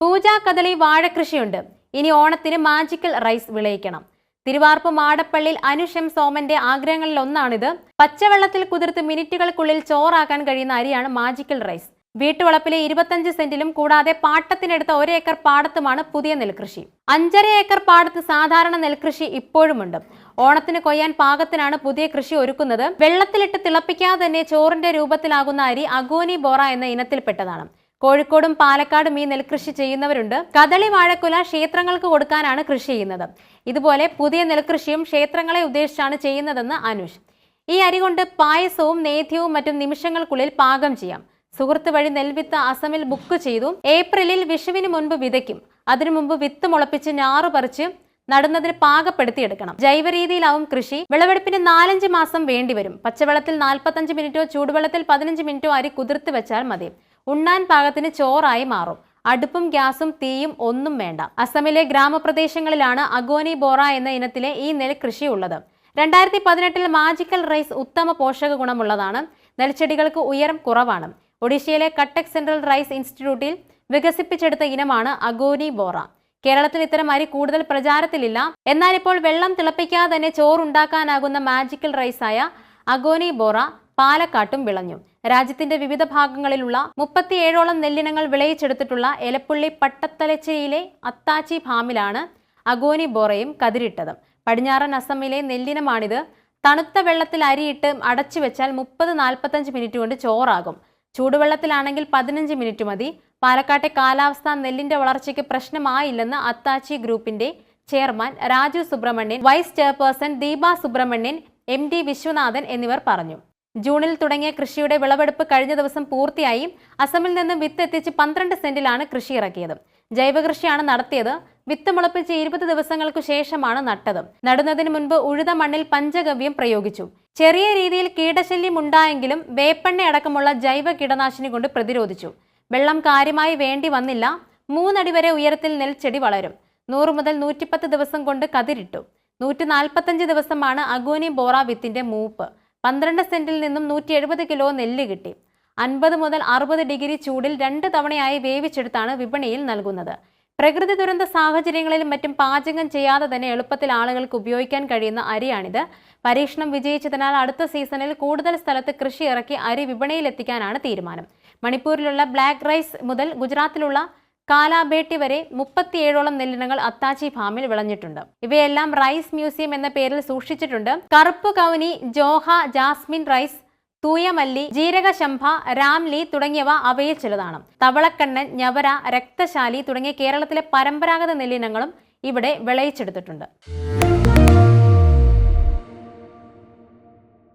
പൂജ കദളി വാഴകൃഷിയുണ്ട് ഇനി ഓണത്തിന് മാജിക്കൽ റൈസ് വിളയിക്കണം. തിരുവാർപ്പ് മാടപ്പള്ളിയിൽ അനുഷം സോമന്റെ ആഗ്രഹങ്ങളിൽ ഒന്നാണിത് പച്ചവെള്ളത്തിൽ കുതിർത്ത് മിനിറ്റുകൾക്കുള്ളിൽ ചോറാക്കാൻ കഴിയുന്ന അരിയാണ് മാജിക്കൽ റൈസ് വീട്ടുവളപ്പിലെ ഇരുപത്തഞ്ച് സെന്റിലും കൂടാതെ പാട്ടത്തിനെടുത്ത ഒരു ഏക്കർ പാടത്തുമാണ് പുതിയ നെൽകൃഷി. അഞ്ചര ഏക്കർ പാടത്ത് സാധാരണ നെൽകൃഷി ഇപ്പോഴുമുണ്ട്. ഓണത്തിന് കൊയ്യാൻ പാകത്തിനാണ് പുതിയ കൃഷി ഒരുക്കുന്നത്. വെള്ളത്തിലിട്ട് തിളപ്പിക്കാതെ തന്നെ ചോറിന്റെ രൂപത്തിലാകുന്ന അരി അഗോനി ബോറ എന്ന ഇനത്തിൽപ്പെട്ടതാണ്. കോഴിക്കോടും പാലക്കാടും ഈ നെൽകൃഷി ചെയ്യുന്നവരുണ്ട്. കദളി വാഴക്കുല ക്ഷേത്രങ്ങൾക്ക് കൊടുക്കാനാണ് കൃഷി ചെയ്യുന്നത്. ഇതുപോലെ പുതിയ നെൽകൃഷിയും ക്ഷേത്രങ്ങളെ ഉദ്ദേശിച്ചാണ് ചെയ്യുന്നതെന്ന് അനുഷ്. ഈ അരി കൊണ്ട് പായസവും നേദ്യവും മറ്റും നിമിഷങ്ങൾക്കുള്ളിൽ പാകം ചെയ്യാം. സുഹൃത്ത് വഴി നെൽവിത്ത് അസമിൽ ബുക്ക് ചെയ്തു. ഏപ്രിലിൽ വിഷുവിന് മുൻപ് വിതയ്ക്കും. അതിനു മുമ്പ് വിത്ത് മുളപ്പിച്ച് ഞാറു പറിച്ച് നടുന്നതിന് പാകപ്പെടുത്തിയെടുക്കണം ജൈവ രീതിയിലാവും കൃഷി. വിളവെടുപ്പിന് നാലഞ്ച് മാസം വേണ്ടിവരും. പച്ചവെള്ളത്തിൽ നാൽപ്പത്തഞ്ച് മിനിറ്റോ ചൂടുവെള്ളത്തിൽ പതിനഞ്ച് മിനിറ്റോ അരി കുതിർത്ത് വെച്ചാൽ മതി. ഉണ്ണാൻ പാകത്തിന് ചോറായി മാറും. അടുപ്പും ഗ്യാസും തീയും ഒന്നും വേണ്ട. അസമിലെ ഗ്രാമപ്രദേശങ്ങളിലാണ് അഗോനി ബോറ എന്ന ഇനത്തിലെ ഈ നെൽ കൃഷി ഉള്ളത് രണ്ടായിരത്തി പതിനെട്ടിൽ മാജിക്കൽ റൈസ് ഉത്തമ പോഷക ഗുണമുള്ളതാണ്. നെൽച്ചെടികൾക്ക് ഉയരം കുറവാണ്. ഒഡീഷയിലെ കട്ടക് സെൻട്രൽ റൈസ് ഇൻസ്റ്റിറ്റ്യൂട്ടിൽ വികസിപ്പിച്ചെടുത്ത ഇനമാണ് അഗോനി ബോറ. കേരളത്തിൽ ഇത്തരം അരി കൂടുതൽ പ്രചാരത്തിലില്ല. എന്നാൽ ഇപ്പോൾ വെള്ളം തിളപ്പിക്കാതെ തന്നെ ചോറുണ്ടാക്കാനാകുന്ന മാജിക്കൽ റൈസായ അഗോനി ബോറ പാലക്കാട്ടും വിളഞ്ഞു. രാജ്യത്തിന്റെ വിവിധ ഭാഗങ്ങളിലുള്ള മുപ്പത്തിയേഴോളം നെല്ലിനങ്ങൾ വിളയിച്ചെടുത്തിട്ടുള്ള എലപ്പുള്ളി പട്ടത്തലച്ചേരിയിലെ അത്താച്ചി ഫാമിലാണ് അഗോനി ബോറയും കതിരിട്ടത്. പടിഞ്ഞാറൻ അസമിലെ നെല്ലിനമാണിത്. തണുത്ത വെള്ളത്തിൽ അരിയിട്ട് അടച്ചു വെച്ചാൽ മുപ്പത് നാൽപ്പത്തഞ്ച് മിനിറ്റ് കൊണ്ട് ചോറാകും. ചൂടുവെള്ളത്തിലാണെങ്കിൽ പതിനഞ്ച് മിനിറ്റ് മതി. പാലക്കാട്ടെ കാലാവസ്ഥ നെല്ലിന്റെ വളർച്ചയ്ക്ക് പ്രശ്നമായില്ലെന്ന് അത്താച്ചി ഗ്രൂപ്പിന്റെ chairman Raju Subramanian vice chairperson Deepa Subramanian M D Viswanathan എന്നിവർ പറഞ്ഞു. ജൂണിൽ തുടങ്ങിയ കൃഷിയുടെ വിളവെടുപ്പ് കഴിഞ്ഞ ദിവസം പൂർത്തിയായി. അസമിൽ നിന്ന് വിത്ത് എത്തിച്ച് പന്ത്രണ്ട് സെന്റിലാണ് കൃഷി ഇറക്കിയത്. ജൈവകൃഷിയാണ് നടത്തിയത്. വിത്ത് മുളപ്പിച്ച് ഇരുപത് ദിവസങ്ങൾക്കു ശേഷമാണ് നട്ടത്. നടുന്നതിന് മുൻപ് ഉഴുത മണ്ണിൽ പഞ്ചഗവ്യം പ്രയോഗിച്ചു. ചെറിയ രീതിയിൽ കീടശല്യം ഉണ്ടായെങ്കിലും വേപ്പെണ്ണ അടക്കമുള്ള ജൈവ കീടനാശിനി കൊണ്ട് പ്രതിരോധിച്ചു. വെള്ളം കാര്യമായി വേണ്ടി വന്നില്ല. മൂന്നടി വരെ ഉയരത്തിൽ നെൽച്ചെടി വളരും. നൂറ് മുതൽ നൂറ്റിപ്പത്ത് ദിവസം കൊണ്ട് കതിരിട്ടു. നൂറ്റി നാൽപ്പത്തഞ്ച് ദിവസമാണ് അഗോനി ബോറ വിത്തിന്റെ മൂപ്പ്. പന്ത്രണ്ട് സെന്റിൽ നിന്നും നൂറ്റി എഴുപത് കിലോ നെല്ല് കിട്ടി. അൻപത് മുതൽ അറുപത് ഡിഗ്രി ചൂടിൽ രണ്ട് തവണയായി വേവിച്ചെടുത്താണ് വിപണിയിൽ നൽകുന്നത്. പ്രകൃതി ദുരന്ത സാഹചര്യങ്ങളിലും മറ്റും പാചകം ചെയ്യാതെ തന്നെ എളുപ്പത്തിൽ ആളുകൾക്ക് ഉപയോഗിക്കാൻ കഴിയുന്ന അരിയാണിത്. പരീക്ഷണം വിജയിച്ചതിനാൽ അടുത്ത സീസണിൽ കൂടുതൽ സ്ഥലത്ത് കൃഷി ഇറക്കി അരി വിപണിയിലെത്തിക്കാനാണ് തീരുമാനം. മണിപ്പൂരിലുള്ള ബ്ലാക്ക് റൈസ് മുതൽ ഗുജറാത്തിലുള്ള കാലാബേട്ടി വരെ മുപ്പത്തിയേഴോളം നെല്ലിനങ്ങൾ അത്താച്ചി ഫാമിൽ വിളഞ്ഞിട്ടുണ്ട്. ഇവയെല്ലാം റൈസ് മ്യൂസിയം എന്ന പേരിൽ സൂക്ഷിച്ചിട്ടുണ്ട്. കറുപ്പ് കൗനി ജോഹ ജാസ്മിൻ റൈസ് തൂയമല്ലി ജീരകശംഭ രാംലി തുടങ്ങിയവ അവയിൽ ചിലതാണ്. തവളക്കണ്ണൻ ഞവര രക്തശാലി തുടങ്ങിയ കേരളത്തിലെ പരമ്പരാഗത നെല്ലിനങ്ങളും ഇവിടെ വിളയിച്ചെടുത്തിട്ടുണ്ട്.